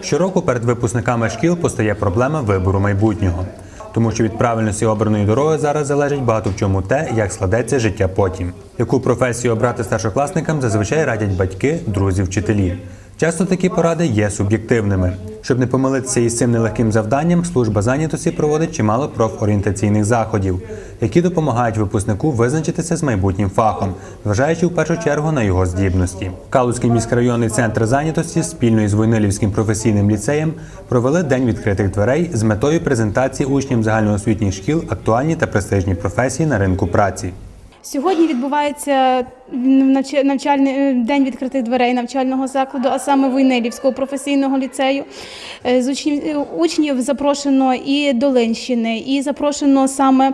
Щороку перед випускниками шкіл постає проблема вибору майбутнього, тому що від правильності обраної дороги зараз залежить багато в чому те, як складеться життя потім. Яку професію обрати старшокласникам зазвичай радять батьки, друзі, вчителі. Часто такі поради є суб'єктивними. Щоб не помилитися із цим нелегким завданням, служба зайнятості проводить чимало профорієнтаційних заходів, які допомагають випускнику визначитися з майбутнім фахом, зважаючи в першу чергу на його здібності. Калузький міськрайонний центр зайнятості спільно із Войнилівським професійним ліцеєм провели день відкритих дверей з метою презентації учням загальноосвітніх шкіл актуальні та престижні професії на ринку праці. Сьогодні відбувається навча- навчальний е, день відкритих дверей навчального закладу, а саме Войнилівського професійного ліцею. Е, З учнів, е, учнів запрошено і Долинщини, і запрошено саме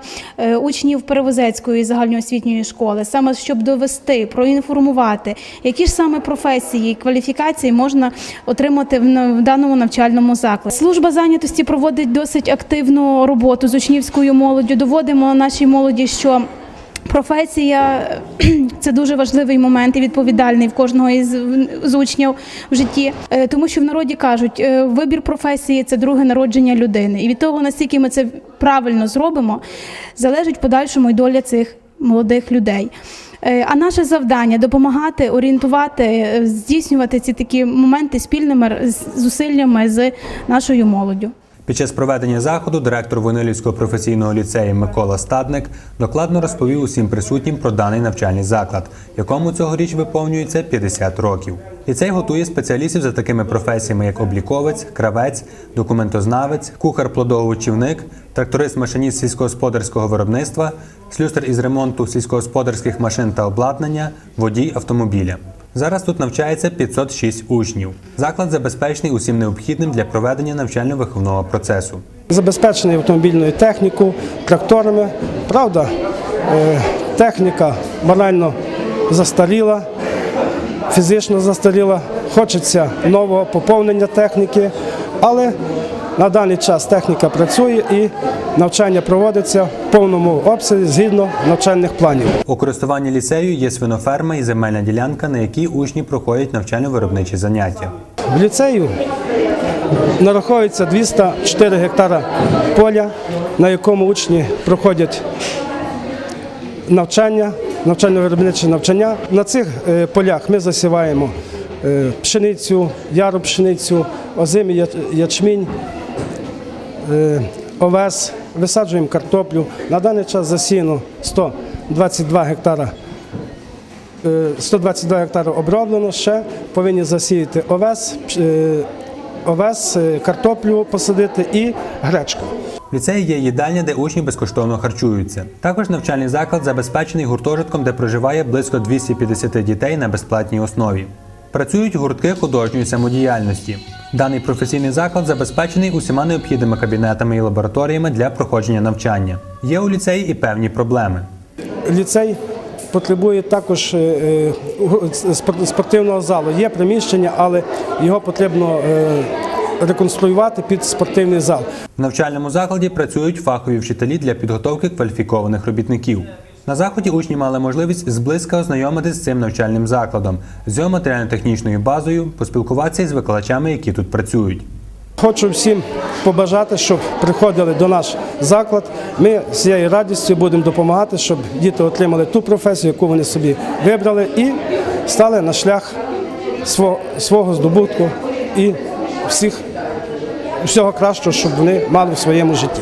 учнів Перевозецької загальноосвітньої школи, саме щоб довести, проінформувати, які ж саме професії, кваліфікації можна отримати в даному навчальному закладі. Служба зайнятості проводить досить активну роботу з учнівською молоддю. Доводимо нашій молоді, що Професія це дуже важливий момент і відповідальний в кожного із з учнів в житті, Е, тому що в народі кажуть, е, вибір професії це друге народження людини, і від того, наскільки ми це правильно зробимо, залежить в подальшому й доля цих молодих людей. Е, А наше завдання допомагати, орієнтувати, здійснювати ці такі моменти спільними зусиллями з нашою молоддю. Під час проведення заходу директор Вонилівського професійного ліцею Микола Стадник докладно розповів усім присутнім про даний навчальний заклад, якому цьогоріч виповнюється 50 років. Ліцей готує спеціалістів за такими професіями, як обліковець, кравець, документознавець, кухар-плодовочівник, тракторист-машиніст сільськогосподарського виробництва, слюсар із ремонту сільськогосподарських машин та обладнання, водій автомобіля. Зараз тут навчається 506 учнів. Заклад забезпечений усім необхідним для проведення навчально-виховного процесу. Забезпечений автомобільною технікою, тракторами. Правда, е, техніка морально застаріла, фізично застаріла. Хочеться нового поповнення техніки, але на даний час техніка працює і навчання проводиться в повному обсязі згідно навчальних планів. У користуванні ліцею є свиноферма і земельна ділянка, на якій учні проходять навчально-виробничі заняття. В ліцею нараховується 204 гектара поля, на якому учні проходять навчання, навчально-виробниче навчання. На цих е, полях ми засіваємо е, пшеницю, яру пшеницю, озимий ячмінь, овес, висаджуємо картоплю. На даний час засіяно 122 гектара Е, 122 гектари оброблено, ще повинні засіяти овес, е, овес, е, картоплю посадити і гречку. В є їдальня, де учні безкоштовно харчуються. Також навчальний заклад забезпечений гуртожитком, де проживає близько 250 дітей на безплатній основі. Працюють гуртки художньої самодіяльності. Даний професійний заклад забезпечений усіма необхідними кабінетами і лабораторіями для проходження навчання. Є у ліцеї і певні проблеми. Ліцей потребує також е, е, спортивного залу. Є приміщення, але його потрібно е, реконструювати під спортивний зал. В навчальному закладі працюють фахові вчителі для підготовки кваліфікованих робітників. На заході учні мали можливість зблизька ознайомитися з цим навчальним закладом, з його матеріально-технічною базою, поспілкуватися із викладачами, які тут працюють. Хочу всім побажати, щоб приходили до наш заклад. Ми з цією радістю будемо допомагати, щоб діти отримали ту професію, яку вони собі вибрали, і стали на шлях свого здобутку і всіх всього кращого, щоб вони мали в своєму житті.